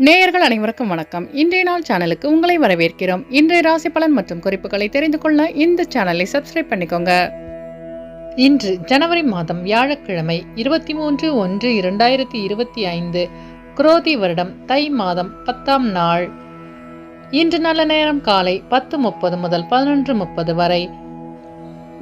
நேயர்கள் அனைவருக்கும் வணக்கம். இன்றைய நாள் சேனலுக்கு உங்களை வரவேற்கிறோம். இன்றைய ராசி பலன் மற்றும் குறிப்புகளை தெரிந்து கொள்ள இந்த சேனலை சப்ஸ்கிரைப் பண்ணிக்கோங்க. இன்று ஜனவரி மாதம் வியாழக்கிழமை இருபத்தி மூன்று ஒன்று இரண்டாயிரத்தி இருபத்தி ஐந்து குரோதி வருடம் தை மாதம் பத்தாம் நாள். இன்று நல்ல நேரம் காலை பத்து முப்பது முதல் பதினொன்று முப்பது வரை.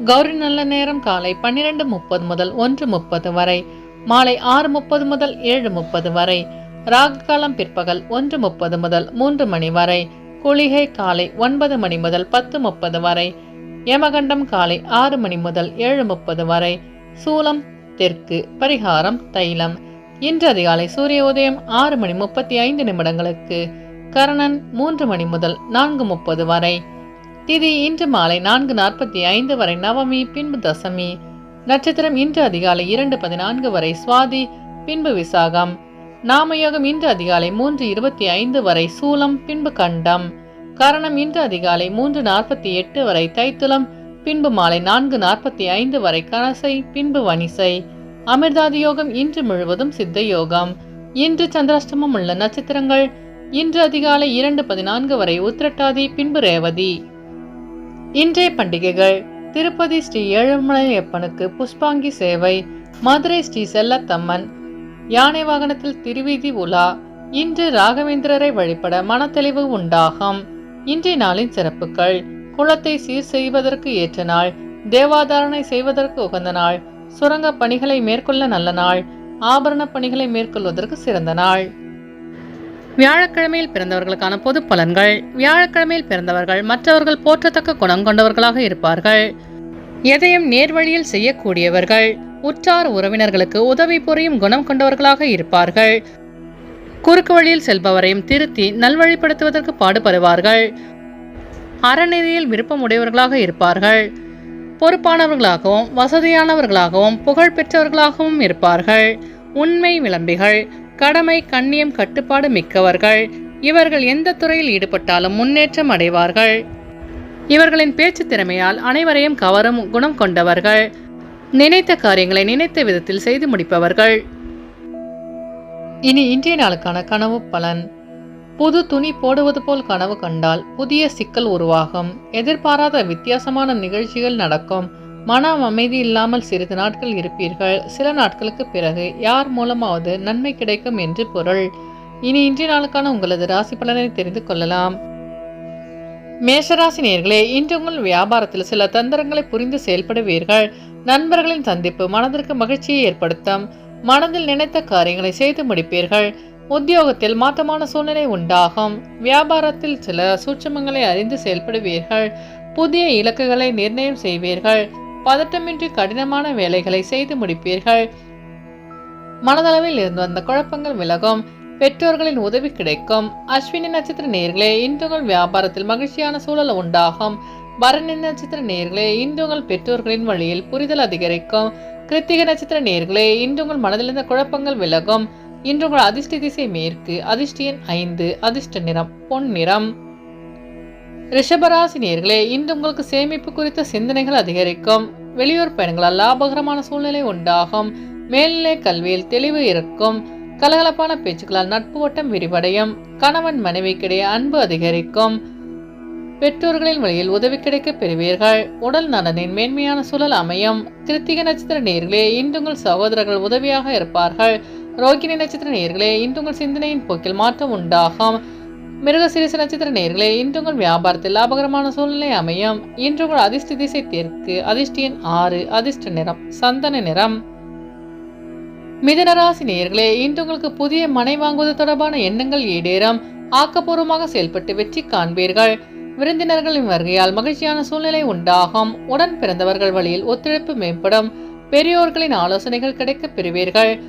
கௌரி நல்ல நேரம் காலை பன்னிரண்டு முப்பது முதல் ஒன்று முப்பது வரை. மாலை ஆறு முப்பது முதல் ஏழு முப்பது வரை. ராகுகாலம் பிற்பகல் ஒன்று முப்பது முதல் மூன்று மணி வரை குளிகை காலை ஒன்பது மணி முதல் பத்து முப்பது வரை யமகண்டம் காலை ஆறு மணி முதல் ஏழு முப்பது வரை சூலம் தெற்கு பரிகாரம் தைலம். இன்று அதிகாலை சூரிய உதயம் ஆறு மணி முப்பத்தி ஐந்து நிமிடங்களுக்கு கரணன் மூன்று மணி முதல் நான்கு முப்பது வரை. திதி இன்று மாலை நான்கு நாற்பத்தி ஐந்து வரை நவமி பின்பு தசமி. நட்சத்திரம் இன்று அதிகாலை இரண்டு பதினான்கு வரை சுவாதி பின்பு விசாகம். நாமயோகம் இன்று அதிகாலை மூன்று இருபத்தி ஐந்து வரை சூலம் பின்பு கண்டம். கரணம் இன்று அதிகாலை மூன்று நாற்பத்தி எட்டு வரை தைத்துளம் பின்பு மாலை நான்கு நாற்பத்தி ஐந்து வரை கனசை பின்பு வனிசை அமிர்தாதி யோகம் இன்று முழுவதும் சித்த யோகம். இன்று சந்திராஷ்டமம் உள்ள நட்சத்திரங்கள் இன்று அதிகாலை இரண்டு பதினான்கு வரை உத்திரட்டாதி பின்பு ரேவதி. இன்றைய பண்டிகைகள் திருப்பதி ஸ்ரீ ஏழுமலையப்பனுக்கு புஷ்பாங்கி சேவை மதுரை ஸ்ரீ செல்லத்தம்மன் யானை வாகனத்தில் திருவீதி உலா. இன்று ராகவேந்திரரை வழிபட மனத்தெளிவு உண்டாகும். இன்றைய நாளின் சிறப்புகள். குளத்தை சீர் செய்வதற்கு ஏற்ற நாள். தேவாதாரணை செய்வதற்கு உகந்த நாள். சுரங்க பணிகளை மேற்கொள்ள நல்ல நாள். ஆபரண பணிகளை மேற்கொள்வதற்கு சிறந்த நாள். வியாழக்கிழமையில் பிறந்தவர்களுக்கான பொது பலன்கள். வியாழக்கிழமையில் பிறந்தவர்கள் மற்றவர்கள் போற்றத்தக்க குணம் கொண்டவர்களாக இருப்பார்கள். எதையும் நேர்வழியில் செய்யக்கூடியவர்கள். உற்றார் உறவினர்களுக்கு உதவி புரியும் குணம் கொண்டவர்களாக இருப்பார்கள். குறுக்கு வழியில் செல்பவரையும் திருத்தி நல்வழிப்படுத்துவதற்கு பாடுபடுவார்கள். அறநெறியில் விருப்பம் உடையவர்களாக இருப்பார்கள். பொறுப்பானவர்களாகவும் வசதியானவர்களாகவும் புகழ் பெற்றவர்களாகவும் இருப்பார்கள். உண்மை விளம்பிகள் கடமை கண்ணியம் கட்டுப்பாடு மிக்கவர்கள். இவர்கள் எந்த துறையில் ஈடுபட்டாலும் முன்னேற்றம் அடைவார்கள். இவர்களின் பேச்சு திறமையால் அனைவரையும் கவரும் குணம் கொண்டவர்கள். நினைத்த காரியங்களை நினைத்த விதத்தில் செய்து முடிப்பவர்கள். இனி இன்றைய நாளுக்கான கனவு பலன். புது துணி போடுவது போல் கனவு கண்டால் புதிய சிக்கல் உருவாகும். எதிர்பாராத வித்தியாசமான நிகழ்ச்சிகள் நடக்கும். மன அமைதி இல்லாமல் சிறிது நாட்கள் இருப்பீர்கள். சில நாட்களுக்கு பிறகு யார் மூலமாவது நன்மை கிடைக்கும் என்று பொருள். இனி இன்றைய நாளுக்கான உங்களது ராசி பலனை தெரிந்து கொள்ளலாம். மேஷராசி நேர்களே இன்று உங்கள் வியாபாரத்தில் சில தந்திரங்களை புரிந்து செயல்படுவீர்கள். நண்பர்களின் சந்திப்பு மனதிற்கு மகிழ்ச்சியை ஏற்படுத்தும். மனதில் நினைத்த காரியங்களை செய்து முடிப்பீர்கள். உத்தியோகத்தில் மாற்றமான சூழ்நிலை உண்டாகும். வியாபாரத்தில் சில சூட்சமங்களை அறிந்து செயல்படுவீர்கள். புதிய இலக்குகளை நிர்ணயம் செய்வீர்கள். பதட்டமின்றி கடினமான வேலைகளை செய்து முடிப்பீர்கள். மனதளவில் இருந்து வந்த குழப்பங்கள் விலகும். பெற்றோர்களின் உதவி கிடைக்கும். அஸ்வினி நட்சத்திர நேர்களே இன்று வியாபாரத்தில் மகிழ்ச்சியான சூழல் உண்டாகும். பரணி நட்சத்திர நேர்களே இன்று உங்கள் பெற்றோர்களின் வழியில் புரிதல் அதிகரிக்கும். கிருத்திக நட்சத்திர நேர்களே இன்று உங்கள் மனதிலிருந்த குழப்பங்கள் விலகும். இன்று உங்கள் அதிர்ஷ்ட திசை மேற்கு அதிர்ஷ்டியின் ஐந்து அதிர்ஷ்ட நிறம் பொன் நிறம். ரிஷபராசி நேர்களே இன்று உங்களுக்கு சேமிப்பு குறித்த சிந்தனைகள் அதிகரிக்கும். வெளியூர் பயணங்களால் லாபகரமான சூழ்நிலை உண்டாகும். மேல்நிலை கல்வியில் தெளிவு இருக்கும். கலகலப்பான பேச்சுக்களால் நட்பு ஓட்டம் விரிவடையும். கணவன் மனைவிக்கிடையே அன்பு அதிகரிக்கும். பெற்றோர்களின் வழியில் உதவி கிடைக்க பெறுவீர்கள். உடல் நலனின் மேன்மையான சூழல் அமையும். கிருத்திக நட்சத்திர நேர்களே இன்று உங்கள் சகோதரர்கள் உதவியாக இருப்பார்கள். ரோகிணி நட்சத்திர நேர்களே இன்று உங்கள் சிந்தனையின் போக்கில் மாற்றம் உண்டாகும். மிருகசிரிச நட்சத்திர நேர்களே இன்று உங்கள் வியாபாரத்தில் லாபகரமான சூழ்நிலை அமையும். இன்று உங்கள் அதிர்ஷ்ட திசை தெற்கு அதிர்ஷ்டியின் ஆறு அதிர்ஷ்ட நிறம் சந்தன நிறம். மிதனராசி நேர்களே இன்று உங்களுக்கு புதிய மனை வாங்குவது தொடர்பான எண்ணங்கள் ஈடேறும். ஆக்கப்பூர்வமாக செயல்பட்டு வெற்றி காண்பீர்கள். விருந்தினர்களின் வருகையால் மகிழ்ச்சியான சூழ்நிலை உண்டாகும். உடன் பிறந்தவர்கள் வழியில் ஒத்துழைப்பு மேம்படும். பெரியோர்களின் ஆலோசனைகள் கிடைக்கப் பெறுவீர்கள்.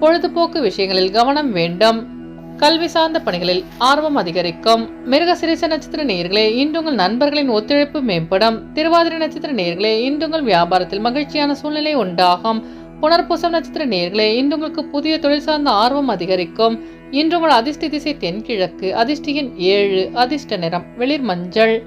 பொழுதுபோக்கு விஷயங்களில் கவனம் வேண்டும். கல்வி சார்ந்த பணிகளில் ஆர்வம் அதிகரிக்கும். மிருகசிரிச நட்சத்திர நேர்களே இன்றுங்கள் நண்பர்களின் ஒத்துழைப்பு மேம்படும். திருவாதிரை நட்சத்திர நேர்களே இன்றுங்கள் வியாபாரத்தில் மகிழ்ச்சியான சூழ்நிலை உண்டாகும். புனர்பூசம் நட்சத்திர நேர்களே இன்றுங்களுக்கு புதிய தொழில் சார்ந்த ஆர்வம் அதிகரிக்கும். இன்று உங்கள் அதிர்ஷ்ட திசை தென்கிழக்கு அதிர்ஷ்டியின் ஏழு அதிர்ஷ்ட நிறம் வெளிர் மஞ்சள்.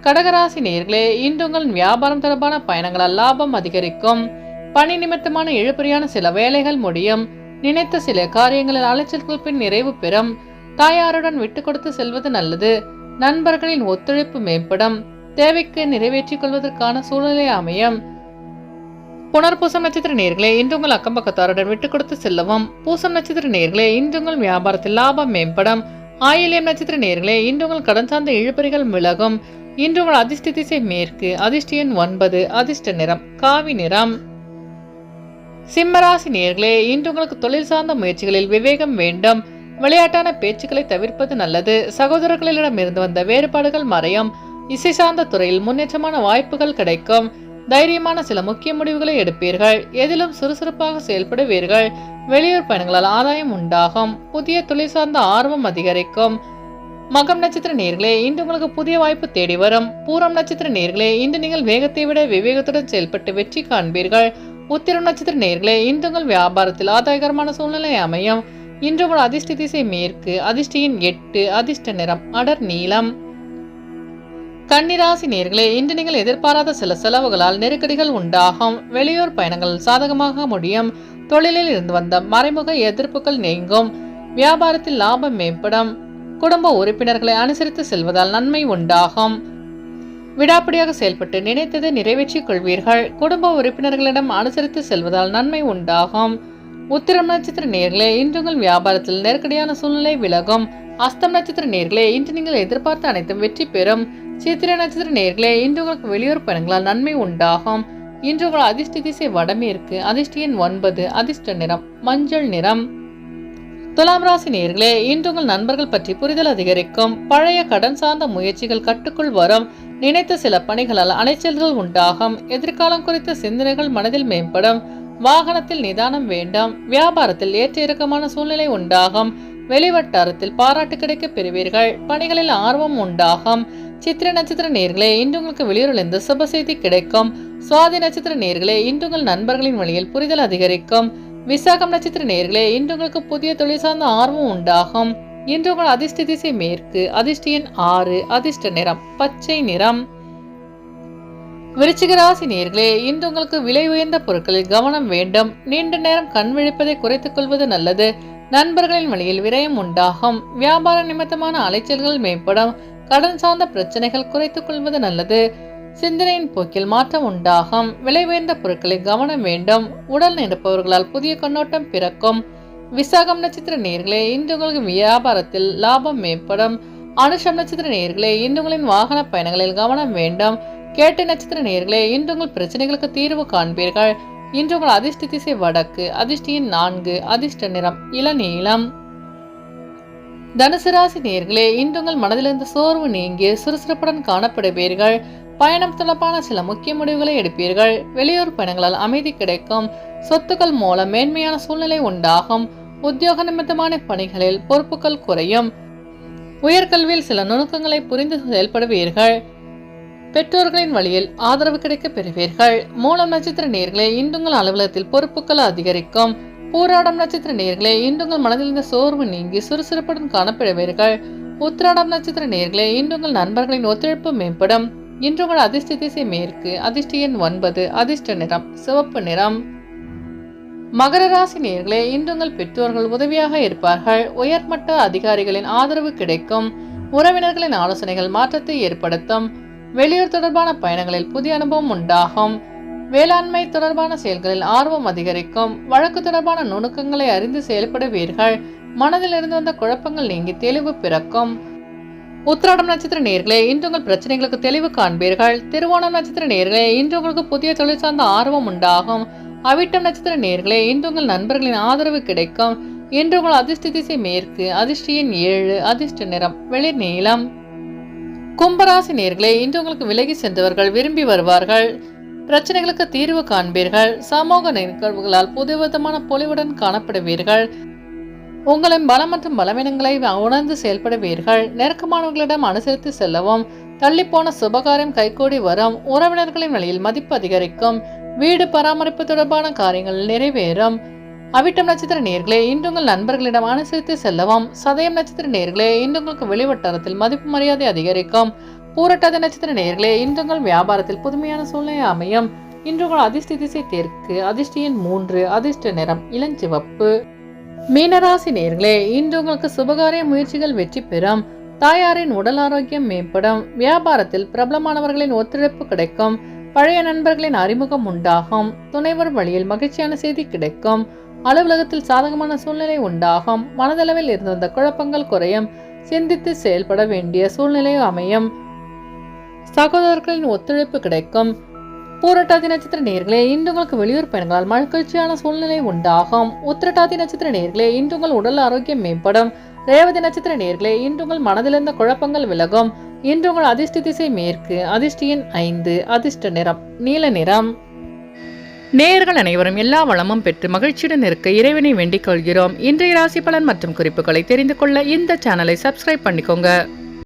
கடகராசி நேர்களே இன்று உங்கள் வியாபாரம் தொடர்பான பயணங்களால் லாபம் அதிகரிக்கும். பணி நிமித்தமான இழுபறியான சில வேலைகள் முடியும். நினைத்த சில காரியங்களில் அலைச்சல்கள் பின் நிறைவு பெறும். தாயாருடன் விட்டு கொடுத்து செல்வது நல்லது. நண்பர்களின் ஒத்துழைப்பு மேம்படும். தேவைக்கு நிறைவேற்றிக் கொள்வதற்கான சூழ்நிலை அமையும். புனர்பூசம் நட்சத்திர நேர்களே இன்று உங்கள் அக்கம் பக்கத்தாருடன் விட்டு கொடுத்து செல்லவும். பூசம் நட்சத்திர நேர்களே இன்று உங்கள் வியாபாரத்தில் லாபம் மேம்படும். ஆயிலியம் நட்சத்திர நேர்களே இன்று உங்கள் கடன் சார்ந்த இழுபறிகள் விலகும். இன்று உங்கள் அதிர்ஷ்ட திசை மேற்கு அதிர்ஷ்ட எண் ஒன்பது அதிர்ஷ்ட நிறம் காவி நிறம். சிம்மராசி நேர்களே இன்று உங்களுக்கு தொழில் சார்ந்த முயற்சிகளில் விவேகம் வேண்டும். விளையாட்டான பேச்சுக்களை தவிர்ப்பது நல்லது. சகோதரர்களிடமிருந்து வந்த வேறுபாடுகள் மறையும். இசை சார்ந்த துறையில் முன்னேற்றமான வாய்ப்புகள் கிடைக்கும். தைரியமான சில முக்கிய முடிவுகளை எடுப்பீர்கள். எதிலும் சுறுசுறுப்பாக செயல்படுவீர்கள். வெளியூர் பயணங்களால் ஆதாயம் உண்டாகும். புதிய தொழில் சார்ந்த ஆர்வம் அதிகரிக்கும். மகம் நட்சத்திர நேர்களே இன்று உங்களுக்கு புதிய வாய்ப்பு தேடி வரும். பூரம் நட்சத்திர நேர்களே இன்று நீங்கள் வேகத்தை விட விவேகத்துடன் செயல்பட்டு வெற்றி காண்பீர்கள். உத்திரம் நட்சத்திர நேர்களே இன்று உங்கள் வியாபாரத்தில் ஆதாயகரமான சூழ்நிலை அமையும். இன்று உங்கள் அதிர்ஷ்ட திசை மேற்கு அதிர்ஷ்டியின் எட்டு அதிர்ஷ்ட நிறம் அடர் நீளம். கன்னிராசி நேர்களே இன்று நீங்கள் எதிர்பாராத சில செலவுகளால் நெருக்கடிகள் உண்டாகும். வெளியூர் பயணங்கள் சாதகமாக முடியும். தொழிலில் இருந்து வந்த மறைமுக எதிர்ப்புகள் நீங்கும். வியாபாரத்தில் லாபம் மேம்படும். குடும்ப உறுப்பினர்களை அனுசரித்து செல்வதால் நன்மை உண்டாகும். விடாப்பிடியாக செயல்பட்டு நினைத்ததை நிறைவேற்றிக் கொள்வீர்கள். குடும்ப உறுப்பினர்களிடம் அனுசரித்து செல்வதால் நன்மை உண்டாகும். உத்திரம் நட்சத்திர நேர்களே இன்று உங்கள் வியாபாரத்தில் நெருக்கடியான சூழ்நிலை விலகும். அஸ்தம் நட்சத்திர நேர்களே இன்று நீங்கள் எதிர்பார்த்த அனைத்தும் வெற்றி பெறும். சித்திர நட்சத்திர நேர்களே இன்று உங்களுக்கு வெளியூர் பயணங்களால் நன்மை உண்டாகும். இன்று உங்கள் அதிர்ஷ்ட திசை வடமேற்கு அதிர்ஷ்ட எண் ஒன்பது அதிர்ஷ்ட நிறம் மஞ்சள் நிறம். துலாம் ராசி நேர்களே இன்று உங்கள் நண்பர்கள் பற்றி புரிதல் அதிகரிக்கும். பழைய கடன் சார்ந்த முயற்சிகள் கட்டுக்குள் வரும். நினைத்த சில பணிகளால் அலைச்சல்கள் உண்டாகும். எதிர்காலம் குறித்த சிந்தனைகள் மனதில் மேம்படும். வாகனத்தில் நிதானம் வேண்டாம். வியாபாரத்தில் ஏற்ற இறக்கமான சூழ்நிலை உண்டாகும். வெளிவட்டாரத்தில் பாராட்டு கிடைக்க பெறுவீர்கள். பணிகளில் ஆர்வம் உண்டாகும். சித்திர நட்சத்திர நேர்களே இன்று உங்களுக்கு வெளியூரிலிருந்து சுப செய்தி கிடைக்கும். சுவாதி நட்சத்திர நேர்களே இன்று உங்கள் நண்பர்களின் வழியில் புரிதல் அதிகரிக்கும். விசாகம் நட்சத்திர நேர்களே இன்று உங்களுக்கு புதிய தொழில் சார்ந்த ஆர்வம் உண்டாகும். இன்று உங்கள் அதிர்ஷ்ட திசை மேற்கு அதிர்ஷ்ட எண் ஆறு அதிர்ஷ்ட நிறம் பச்சை நிறம். விருச்சிக ராசி நேர்களே இன்று உங்களுக்கு விலை உயர்ந்த பொருட்களில் கவனம் வேண்டும். நீண்ட நேரம் கண் விழிப்பதை குறைத்துக் கொள்வது நல்லது. நண்பர்களின் வழியில் விரயம் உண்டாகும். வியாபார நிமித்தமான அலைச்சல்கள் மேம்படும். கடன் சார்ந்த பிரச்சனைகள் குறைத்துக் கொள்வது நல்லது. சிந்தனையின் போக்கில் மாற்றம் உண்டாகும். விலை உயர்ந்த பொருட்களை கவனம் வேண்டும். உடல் நிரப்பவர்களால் புதிய கண்ணோட்டம் பிறக்கும். விசாகம் நட்சத்திர நேர்களே இன்று உங்களுக்கு வியாபாரத்தில் லாபம் மேம்படும். அனுஷம் நட்சத்திர நேர்களே இன்று உங்களின் வாகன பயணங்களில் கவனம் வேண்டும். கேட்டு நட்சத்திர நேர்களே இன்று உங்கள் பிரச்சனைகளுக்கு தீர்வு காண்பீர்கள். இன்று உங்கள் அதிர்ஷ்ட திசை வடக்கு அதிர்ஷ்டியின் நான்கு அதிர்ஷ்ட நிறம் இளநீளம் தனுசு ராசி நேர்களே இன்றுங்கள் மனதிலிருந்து சோர்வு நீங்கி சுறுசுறுப்புடன் காணப்படுவீர்கள். பயணம் தொடர்பான சில முக்கிய முடிவுகளை எடுப்பீர்கள். வெளியூர் பயணங்களால் அமைதி கிடைக்கும். சொத்துக்கள் மூலம் மேன்மையான சூழ்நிலை உண்டாகும். உத்தியோக நிமித்தமான பணிகளில் பொறுப்புகள் குறையும். உயர்கல்வியில் சில நுணுக்கங்களை புரிந்து செயல்படுவீர்கள். பெற்றோர்களின் வழியில் ஆதரவு கிடைக்க பெறுவீர்கள். மூலம் நட்சத்திர நேர்களே இன்றுங்கள் அலுவலகத்தில் பொறுப்புகள் அதிகரிக்கும். பூராடம் நட்சத்திர நேர்களே மனதலில் இந்த சோர்வு நீங்கி சுறுசுறுப்புடன் காணப்படுவீர்கள் உத்திராடம் நட்சத்திர நேர்களே இன்றுங்கள் நண்பர்களின் ஒத்துழைப்பு மேம்படும். இன்று உங்கள் அதிர்ஷ்ட திசை மேற்கு அதிர்ஷ்ட எண் ஒன்பது அதிர்ஷ்ட நிறம் சிவப்பு நிறம். மகர ராசி நேர்களே இன்று உங்கள் பெற்றோர்கள் உதவியாக இருப்பார்கள். உயர்மட்ட அதிகாரிகளின் ஆதரவு கிடைக்கும். உறவினர்களின் ஆலோசனைகள் மாற்றத்தை ஏற்படுத்தும். வெளியூர் தொடர்பான பயணங்களில் புதிய அனுபவம் உண்டாகும். வேளாண்மை தொடர்பான செயல்களில் ஆர்வம் அதிகரிக்கும். வழக்கு தொடர்பான நுணுக்கங்களை அறிந்து செயல்படுவீர்கள். மனதில் இருந்து வந்த குழப்பங்கள் நீங்கி தெளிவு பிறக்கும். உத்திராடம் நட்சத்திர நேர்களே இன்று உங்கள் பிரச்சனைகளுக்கு தெளிவு காண்பீர்கள். திருவோணம் நட்சத்திர நேர்களே இன்று உங்களுக்கு புதிய தொழில் சார்ந்த ஆர்வம் உண்டாகும். அவிட்டம் நட்சத்திர நேர்களே இன்று உங்கள் நண்பர்களின் ஆதரவு கிடைக்கும். இன்று உங்கள் அதிர்ஷ்ட திசை மேற்கு அதிர்ஷ்டியின் ஏழு அதிர்ஷ்ட நிறம் வெளிர் நீளம். கும்பராசி நேர்களே இன்று உங்களுக்கு விலகி சென்றவர்கள் விரும்பி வருவார்கள். பிரச்சனைகளுக்கு தீர்வு காண்பீர்கள். சமூக நிகழ்வுகளால் புதுவிதமான பொலிவுடன் காணப்படுவீர்கள். உங்களின் பலம் மற்றும் பலவீனங்களை உணர்ந்து செயல்படுவீர்கள். நெருக்கமானவர்களிடம் அனுசரித்து செல்லவும் தள்ளிப்போன சுபகாரியம் கைகூடி வரும் உறவினர்களின் வழியில் மதிப்பு அதிகரிக்கும் வீடு பராமரிப்பு தொடர்பான காரியங்கள் நிறைவேறும். அவிட்டம் நட்சத்திர நேர்களே இன்று உங்கள் நண்பர்களிடம் அனுசரித்து செல்லவும். சதயம் நட்சத்திர நேர்களே இன்று உங்களுக்கு வெளிவட்டாரத்தில் மதிப்பு மரியாதை அதிகரிக்கும். பூரட்டாத நட்சத்திர நேர்களே இன்று உங்கள் வியாபாரத்தில் புதுமையான சூழ்நிலை அமையும். இன்று உங்கள் அதிர்ஷ்ட திசை தெற்கு அதிர்ஷ்டியின் மூன்று அதிர்ஷ்ட நிறம் இளஞ்சிவப்பு. மீனராசி நேர்களே இன்று உங்களுக்கு சுபகாரிய முயற்சிகள் வெற்றி பெறும். தாயாரின் உடல் ஆரோக்கியம் மேம்படும். வியாபாரத்தில் பிரபலமானவர்களின் ஒத்துழைப்பு கிடைக்கும். பழைய நண்பர்களின் அறிமுகம் உண்டாகும். துணைவர் வழியில் மகிழ்ச்சியான செய்தி கிடைக்கும். அலுவலகத்தில் சாதகமான சூழ்நிலை உண்டாகும். மனதளவில் இருந்த குழப்பங்கள் குறையும். சிந்தித்து செயல்பட வேண்டிய சூழ்நிலை அமையும். சகோதரர்களின் ஒத்துழைப்பு கிடைக்கும். பூரட்டாதி நட்சத்திர நேர்களே இன்று உங்களுக்கு வெளியூர் பயணங்களால் மகிழ்ச்சியான சூழ்நிலை உண்டாகும். உத்திரட்டாதி நட்சத்திர நேர்களே இன்று உங்கள் உடல் ஆரோக்கியம் மேம்படும். ரேவதி நட்சத்திர நேர்களே இன்று உங்கள் மனதிலிருந்த குழப்பங்கள் விலகும். இன்று உங்கள் அதிர்ஷ்ட திசை மேற்கு அதிர்ஷ்டியின் ஐந்து அதிர்ஷ்ட நிறம் நீல நிறம். நேயர்கள் அனைவரும் எல்லா வளமும் பெற்று மகிழ்ச்சியுடன் இருக்க இறைவனை வேண்டிக் கொள்கிறோம். இன்றைய ராசி பலன் மற்றும் குறிப்புகளை தெரிந்து கொள்ள இந்த சேனலை சப்ஸ்கிரைப் பண்ணிக்கோங்க.